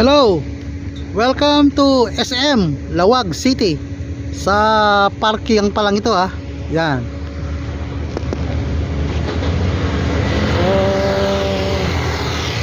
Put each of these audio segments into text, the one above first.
Hello! Welcome to SM Lawag City. Sa parking pa lang ito ah. Yan. So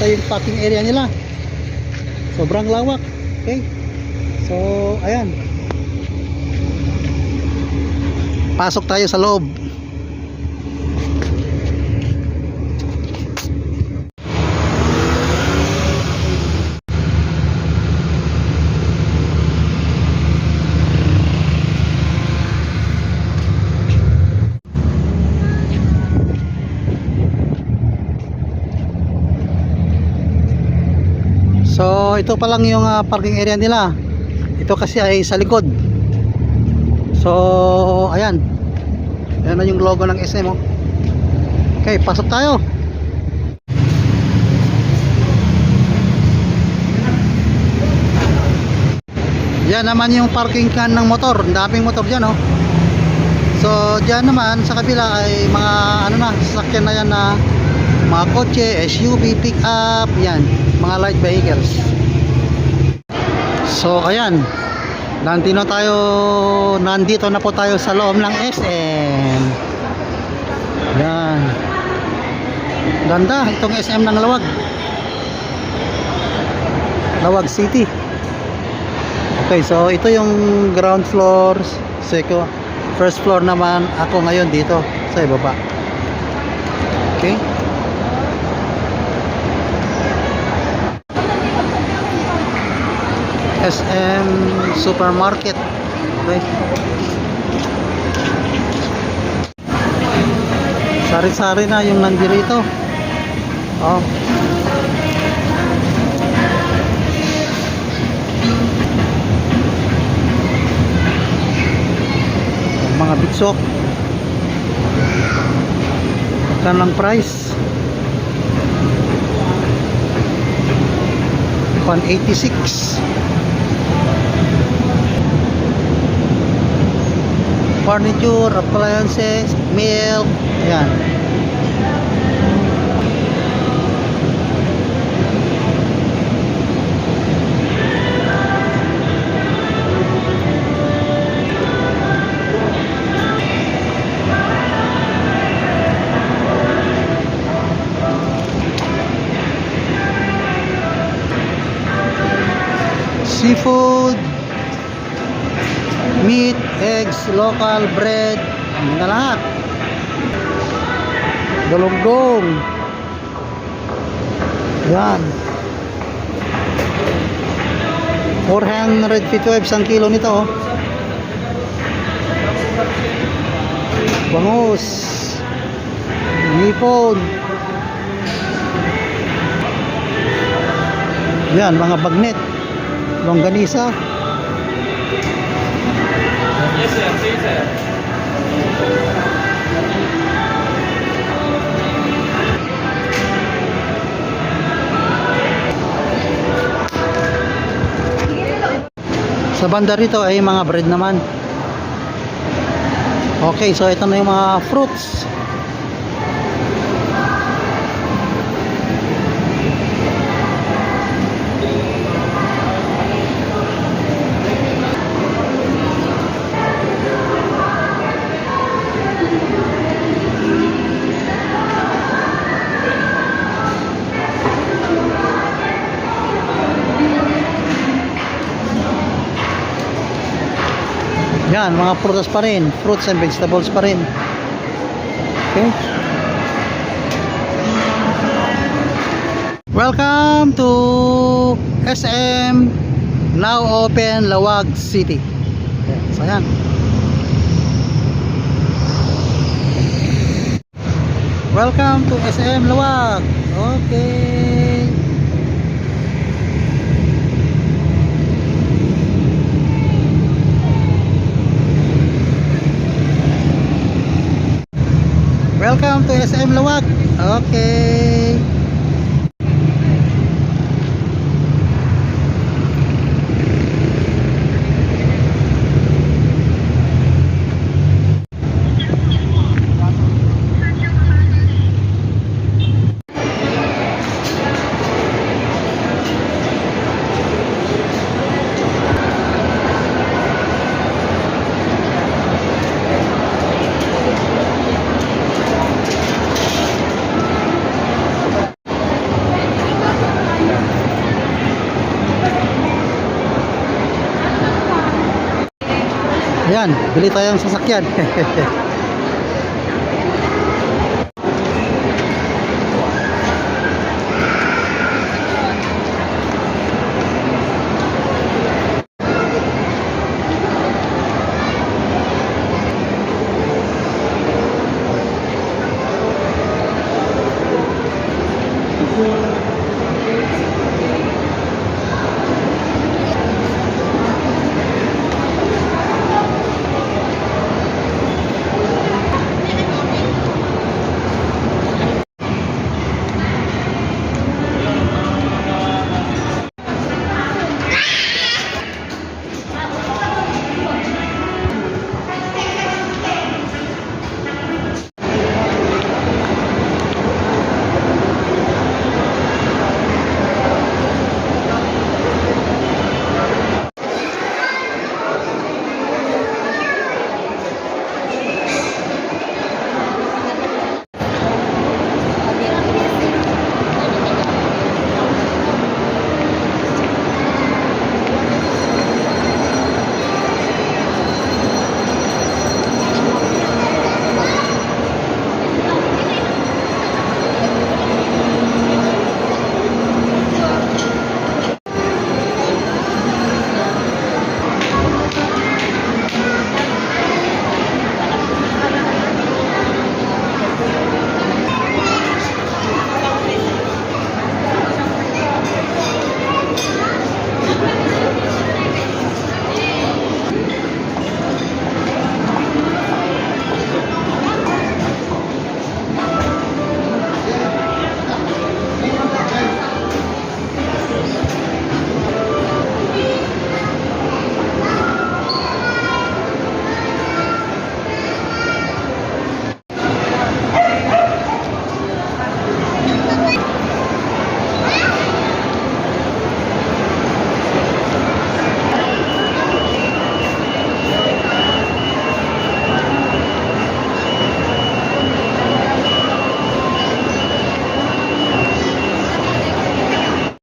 ito yung parking area nila. Sobrang lawak. Okay. So ayan. Pasok tayo sa loob So ito pa lang yung ah, parking area nila. Ito kasi ay sa likod. So ayan. Ayan na yung logo ng SM oh. Okay, pasok tayo. Yan naman yung parking can ng motor. Ang daming motor dyan oh. So diyan naman sa kabila ay mga ano na, sasakyan na yan na mga kotse, SUV, pick up, yan, mga light vehicles. So ayan, nandito na tayo, nandito na po tayo sa loob ng SM. Yan. Ganda, itong SM ng Lawag. Lawag City. Okay, so ito yung ground floor, second, first floor naman ako ngayon dito sa ibaba. Okay? SM Supermarket. Okay. Sari-sari na yung nandirito. Oh. Mga bitsok. Magkano lang price? 186 furniture, appliances, milk ayan seafood meat, eggs, local, bread na lahat. Galunggong. Yan. 455 isang kilo nito oh. bangus. Nipon yan mga bagnet. Longganisa. Yes, Sa banda rito ay mga bread naman. Okay, so ito na yung mga fruits. Yan, mga prutas pa rin. Fruits and vegetables pa rin. Okay. Welcome to SM Now Open Lawag City. Ayan, So yan. Welcome to SM Lawag. Okay. Welcome to SM Lawag. Okay. Ayan, bili tayong sasakyan.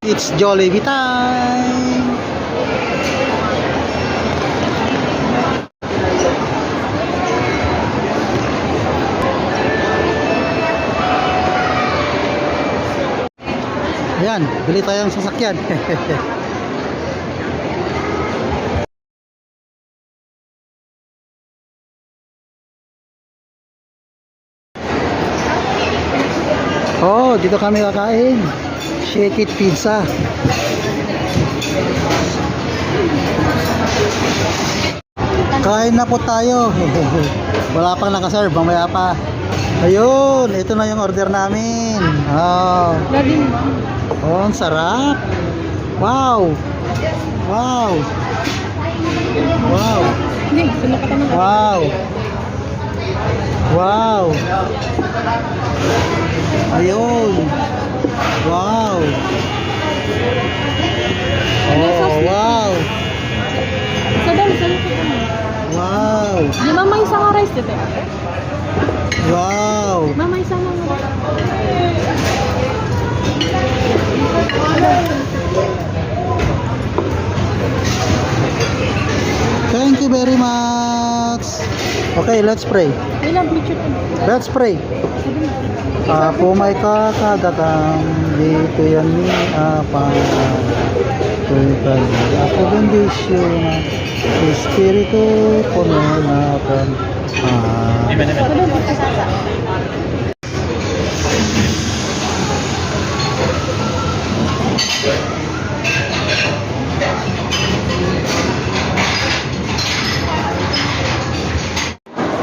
It's Jollibee time! Ayan, bili tayong sasakyan. oh, dito kami kakain. Shake it pizza. Kain na po tayo. Wala pang nakaserve, mamaya pa. Ayun, ito na yung order namin. Oh, oh ang sarap. Wow. Wow. Wow. Wow. Wow. Ayun. Wow. Oh, wow. Sa ka naman. Wow. Di mama isang nga rice dito. Wow. Mama isang nga Thank you very much. Okay, let's pray. Love. Let's pray. Apo may kakadagang dito yan ni Apa. Tuikan ako bendisyon. Espiritu pununakan. Amen. Sa dal, kasasa.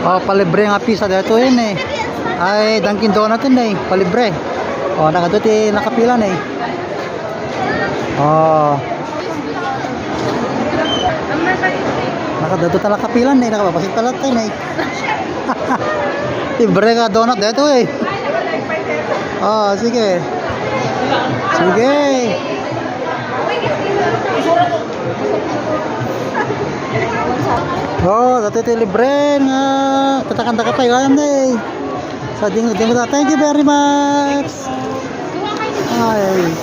Oh, palibre nga pizza dito yun eh. Ay, Dunkin Donut yun eh. Palibre. Oh, nakaduti nakapila na eh. Oh. Nakadato tala kapilan eh. Nakapapasig talat tayo eh. Libre ka donut dito eh. Oh, sige. Sige. Oh, dati ito libre nga. Katakanda ka pa yun eh. Sa ding ding Thank you very much. Ay.